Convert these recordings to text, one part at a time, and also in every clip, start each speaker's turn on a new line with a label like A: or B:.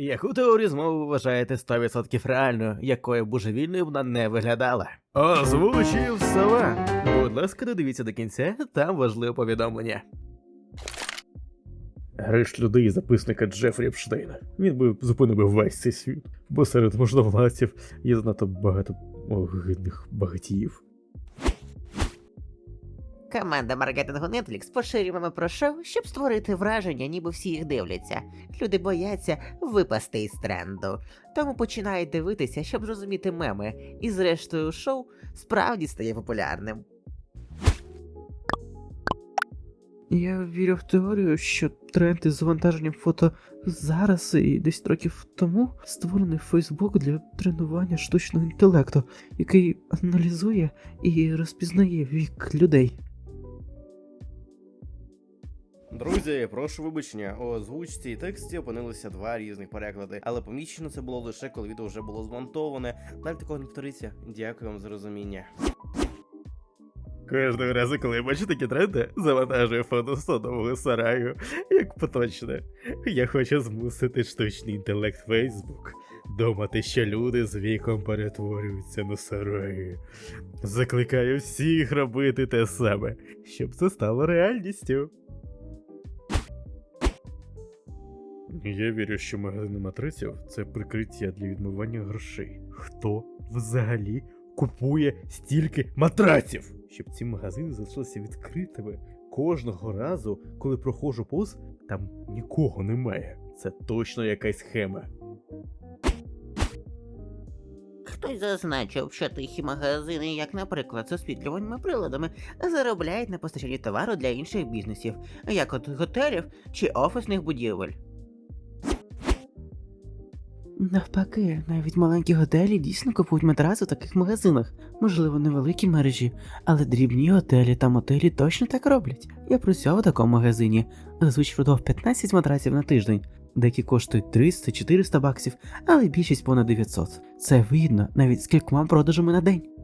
A: Яку теорію змови вважаєте 100% реальною, якою божевільною вона не виглядала? Озвучив сова. Будь ласка, додивіться до кінця, там важливе повідомлення. Гриш людей записника Джефрі Епштейна. Він би зупинив весь цей світ, бо серед можновладців є занадто багато огидних багатіїв.
B: Команда маркетингу Netflix поширює про шоу, щоб створити враження, ніби всі їх дивляться. Люди бояться випасти із тренду, тому починають дивитися, щоб зрозуміти меми, і зрештою шоу справді стає популярним.
C: Я вірю в теорію, що тренд із завантаженням фото зараз і 10 років тому створений Фейсбук для тренування штучного інтелекту, який аналізує і розпізнає вік людей.
A: Друзі, прошу вибачення, у озвучці і тексті опинилися два різних переклади, але помічено це було лише коли відео вже було змонтоване. Далі такого не повториться. Дякую вам за розуміння. Кожного разу, коли бачу такі тренди, завантажую фото садового сараю, як поточне. Я хочу змусити штучний інтелект Facebook думати, що люди з віком перетворюються на сараї. Закликаю всіх робити те саме, щоб це стало реальністю. Я вірю, що магазини матриців це прикриття для відмивання грошей. Хто взагалі купує стільки матраців? Щоб ці магазини залишилися відкритими кожного разу, коли проходжу повз, там нікого немає. Це точно якась схема.
B: Хтось зазначив, що тихі магазини, як, наприклад, з освітлювальними приладами, заробляють на постачанні товару для інших бізнесів, як от готелів чи офісних будівель.
C: Навпаки, навіть маленькі готелі дійсно купують матраци в таких магазинах, можливо, невеликі мережі, але дрібні готелі та мотелі точно так роблять. Я працював у такому магазині, зазвичай продавав 15 матраців на тиждень, деякі коштують 300-400 баксів, але більшість понад 900. Це видно навіть з кількома продажами на день.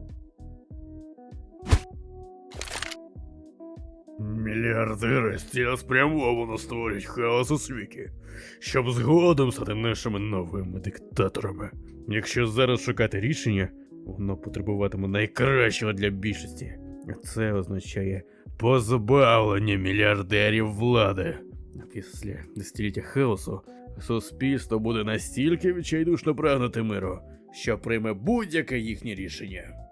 D: Мільярдери цілеспрямовано створюють хаос у світі, щоб згодом стати нашими новими диктаторами. Якщо зараз шукати рішення, воно потребуватиме найкращого для більшості. Це означає позбавлення мільярдерів влади. Після десятиліття хаосу суспільство буде настільки відчайдушно прагнути миру, що прийме будь-яке їхнє рішення.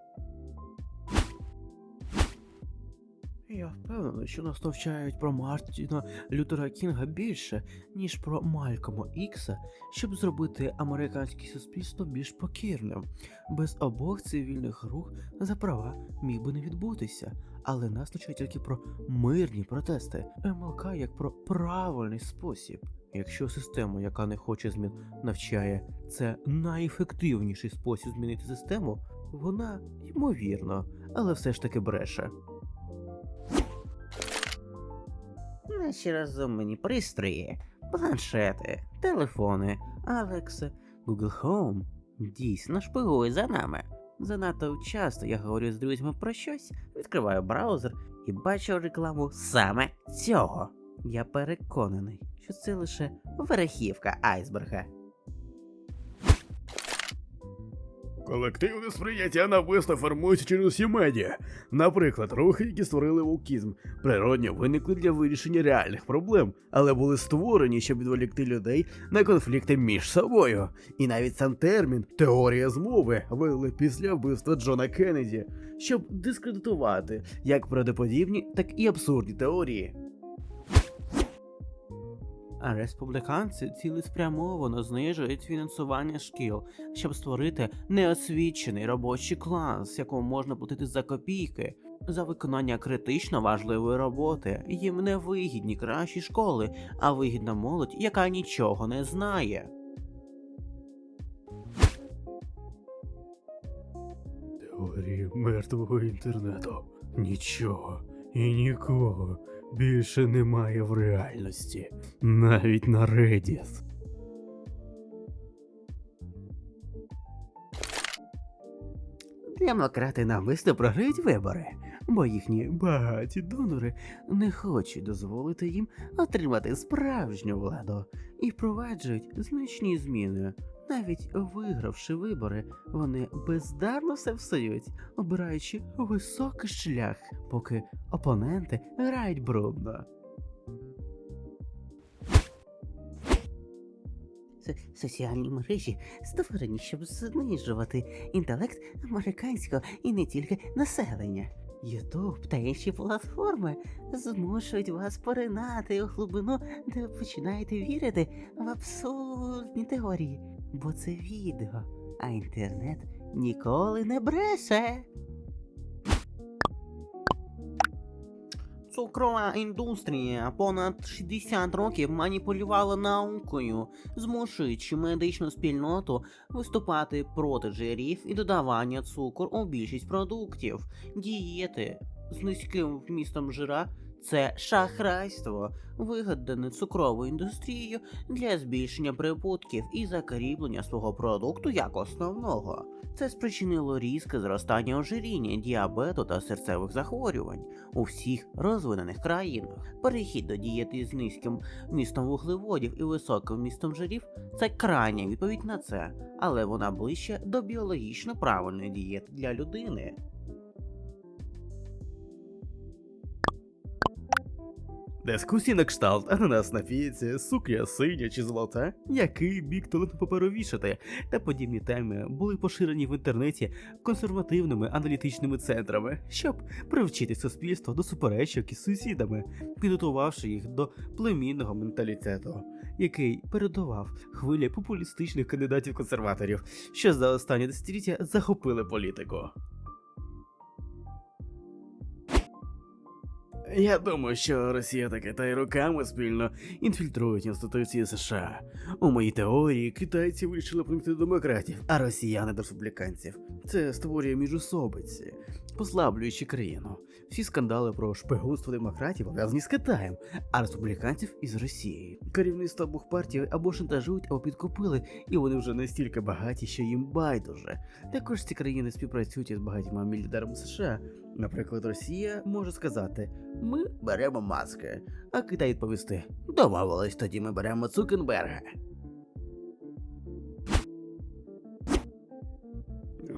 C: Я впевнений, що нас навчають про Мартіна Лютера Кінга більше, ніж про Малькома Ікса, щоб зробити американське суспільство більш покірним. Без обох цивільних рух за права міг би не відбутися, але нас навчають тільки про мирні протести, МЛК як про правильний спосіб. Якщо система, яка не хоче змін, навчає це найефективніший спосіб змінити систему, вона ймовірно, але все ж таки бреше.
B: Наші розумні пристрої, планшети, телефони, Алекса, Google Home дійсно шпигує за нами. Занадто часто я говорю з друзями про щось, відкриваю браузер і бачу рекламу саме цього. Я переконаний, що це лише верхівка айсберга.
D: Колективне сприйняття навмисно формується через усі медіа. Наприклад, рухи, які створили вулкізм, природньо виникли для вирішення реальних проблем, але були створені, щоб відволікти людей на конфлікти між собою. І навіть сам термін теорія змови вивели після вбивства Джона Кеннеді, щоб дискредитувати як правдоподібні, так і абсурдні теорії.
C: А республіканці цілеспрямовано знижують фінансування шкіл, щоб створити неосвічений робочий клас, якому можна платити за копійки. За виконання критично важливої роботи їм не вигідні кращі школи, а вигідна молодь, яка нічого не знає.
D: Теорії мертвого інтернету. Нічого і нікого більше немає в реальності, навіть на Reddit.
B: Демократи навмисно програють вибори,
E: бо їхні багаті донори не хочуть дозволити їм отримати справжню владу і впроваджують значні зміни. Навіть вигравши вибори, вони бездарно все всують, обираючи високий шлях, поки опоненти грають брудно.
F: Соціальні мережі створені, щоб знижувати інтелект американського і не тільки населення. Ютуб та інші платформи змушують вас поринати у глибину, де ви починаєте вірити в абсурдні теорії, бо це відео, а інтернет ніколи не бреше. Цукрова індустрія понад 60 років маніпулювала наукою, змушуючи медичну спільноту виступати проти жирів і додавання цукор у більшість продуктів. Дієти з низьким вмістом жира це шахрайство, вигадане цукровою індустрією для збільшення прибутків і закріплення свого продукту як основного. Це спричинило різке зростання ожиріння, діабету та серцевих захворювань у всіх розвинених країнах. Перехід до дієти з низьким вмістом вуглеводів і високим вмістом жирів це крайня відповідь на це, але вона ближче до біологічно правильної дієти для людини.
C: Дискусії на кшталт ананас на піці, сукня синя чи золота, який бік туалетну паперу вішати, та подібні теми були поширені в інтернеті консервативними аналітичними центрами, щоб привчити суспільство до суперечок із сусідами, підготувавши їх до племінного менталітету, який передував хвилі популістичних кандидатів-консерваторів, що за останні десятиліття захопили політику. Я думаю, що Росія та Китай роками спільно інфільтрують інституції США. У моїй теорії китайці вирішили проникти демократів, а росіяни до республіканців. Це створює міжусобиці, послаблюючи країну. Всі скандали про шпигунство демократів пов'язані з Китаєм, а республіканців із Росією. Керівництво обох партій або шантажують, або підкупили, і вони вже настільки багаті, що їм байдуже. Також ці країни співпрацюють із багатьма мільярдерами США. Наприклад, Росія може сказати: ми беремо маски, а Китай відповісти: домовились, тоді ми беремо Цукенберга.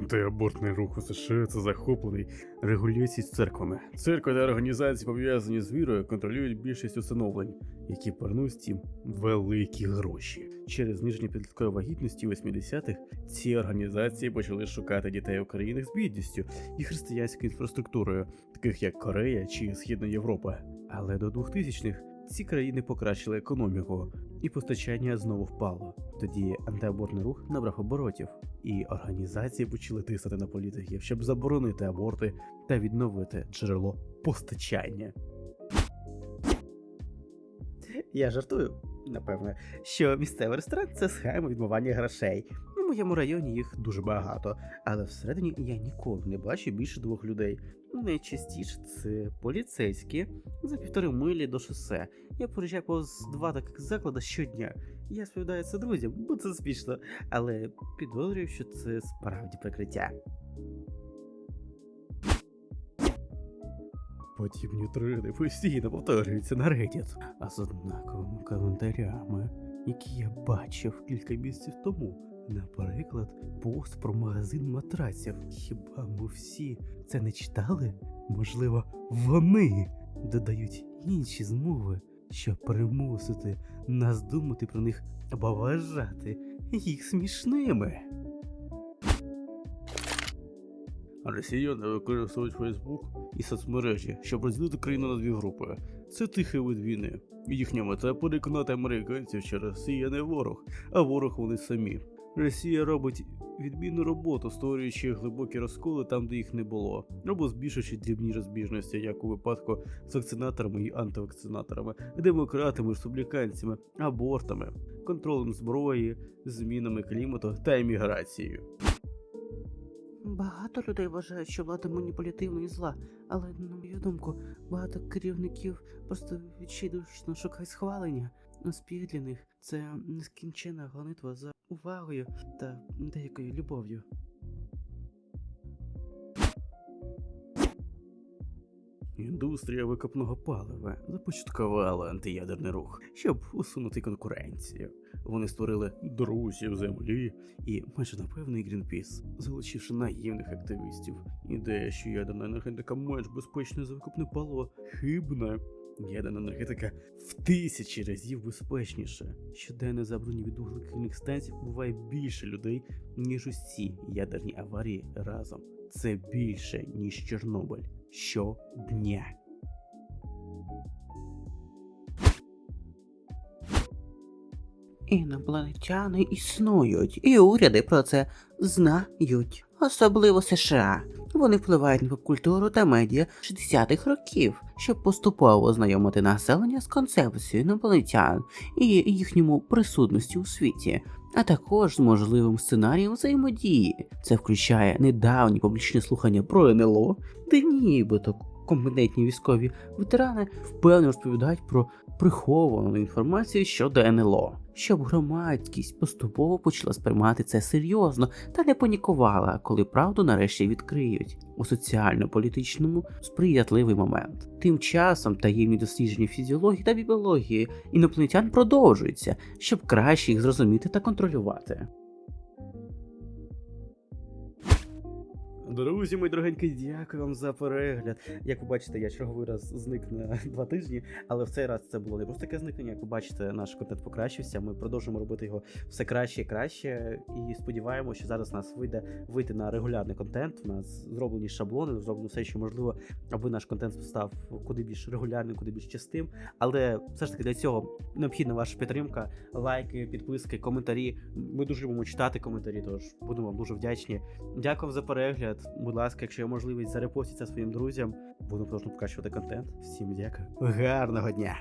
G: Антиабортний рух у США це захоплений регуляції з церквами. Церкви та організації, пов'язані з вірою, контролюють більшість усиновлень, які приносять їм великі гроші. Через зниження підліткової вагітності у 80-х ці організації почали шукати дітей у країнах з бідністю і християнською інфраструктурою, таких як Корея чи Східна Європа. Але до 2000-х ці країни покращили економіку, і постачання знову впало. Тоді антиабортний рух набрав оборотів, і організації почали тиснути на політиків, щоб заборонити аборти та відновити джерело постачання.
E: Я жартую, напевне, що місцевий ресторан це схема відмивання грошей. Моєму районі їх дуже багато, але всередині я ніколи не бачу більше двох людей. Найчастіше це поліцейські за півтори милі до шосе. Я проїжджаю повз два таких заклади щодня. Я сповідаю це друзям, бо це смішно, але підозрюю, що це справді прикриття.
C: Подібні тренди постійно повторюються на Reddit, а з однаковими коментарями, які я бачив кілька місяців тому. Наприклад, пост про магазин матраців. Хіба ми всі це не читали? Можливо, вони додають інші змови, щоб примусити нас думати про них або вважати їх смішними. Росіяни використовують Фейсбук і соцмережі, щоб розділити країну на дві групи. Це тихий вид війни. Їхня мета переконати американців, що Росія не ворог, а ворог вони самі. Росія робить відмінну роботу, створюючи глибокі розколи там, де їх не було, або збільшуючи дрібні розбіжності, як у випадку з вакцинаторами і антивакцинаторами, демократами, республіканцями, абортами, контролем зброї, змінами клімату та еміграцією.
F: Багато людей вважають, що влада маніпулятивна і зла, але, на мою думку, багато керівників просто відчайдушно шукають схвалення. Успіх для них це нескінчена гонитва за увагою та деякою любов'ю.
C: Індустрія викопного палива започаткувала антиядерний рух, щоб усунути конкуренцію. Вони створили друзів землі і майже напевний Грінпіс, залучивши наївних активістів. Ідея, що ядерна енергетика менш безпечна за викопне паливо, хибна. Ядерна енергетика в тисячі разів безпечніша. Щоденно забрані від вуглекислих станцій буває більше людей, ніж усі ядерні аварії разом. Це більше, ніж Чорнобиль. Щодня.
B: Інопланетяни існують, і уряди про це знають. Особливо США. Вони впливають на культуру та медіа 60-х років, щоб поступово знайомити населення з концепцією інопланетян і їхньому присутності у світі, а також з можливим сценарієм взаємодії. Це включає недавні публічні слухання про НЛО, де нібито компетентні військові ветерани впевнено розповідають про приховану інформацію щодо НЛО, щоб громадськість поступово почала сприймати це серйозно та не панікувала, коли правду нарешті відкриють у соціально-політичному сприятливий момент. Тим часом таємні дослідження фізіології та біології інопланетян продовжуються, щоб краще їх зрозуміти та контролювати.
C: Друзі, мої дорогенькі, дякую вам за перегляд. Як ви бачите, я черговий раз зник на два тижні, але в цей раз це було не просто таке зникнення. Як ви бачите, наш контент покращився. Ми продовжуємо робити його все краще і краще. І сподіваємося, що зараз нас вийде вийти на регулярний контент. У нас зроблені шаблони, зроблено все, що можливо, аби наш контент став куди більш регулярним, куди більш частим. Але все ж таки для цього необхідна ваша підтримка, лайки, підписки, коментарі. Ми дуже любимо читати коментарі, тож будемо вам дуже вдячні. Дякую за перегляд. Будь ласка, якщо є можливість, зарепостіться своїм друзям. Будемо просто покращувати контент. Всім дякую. Гарного дня!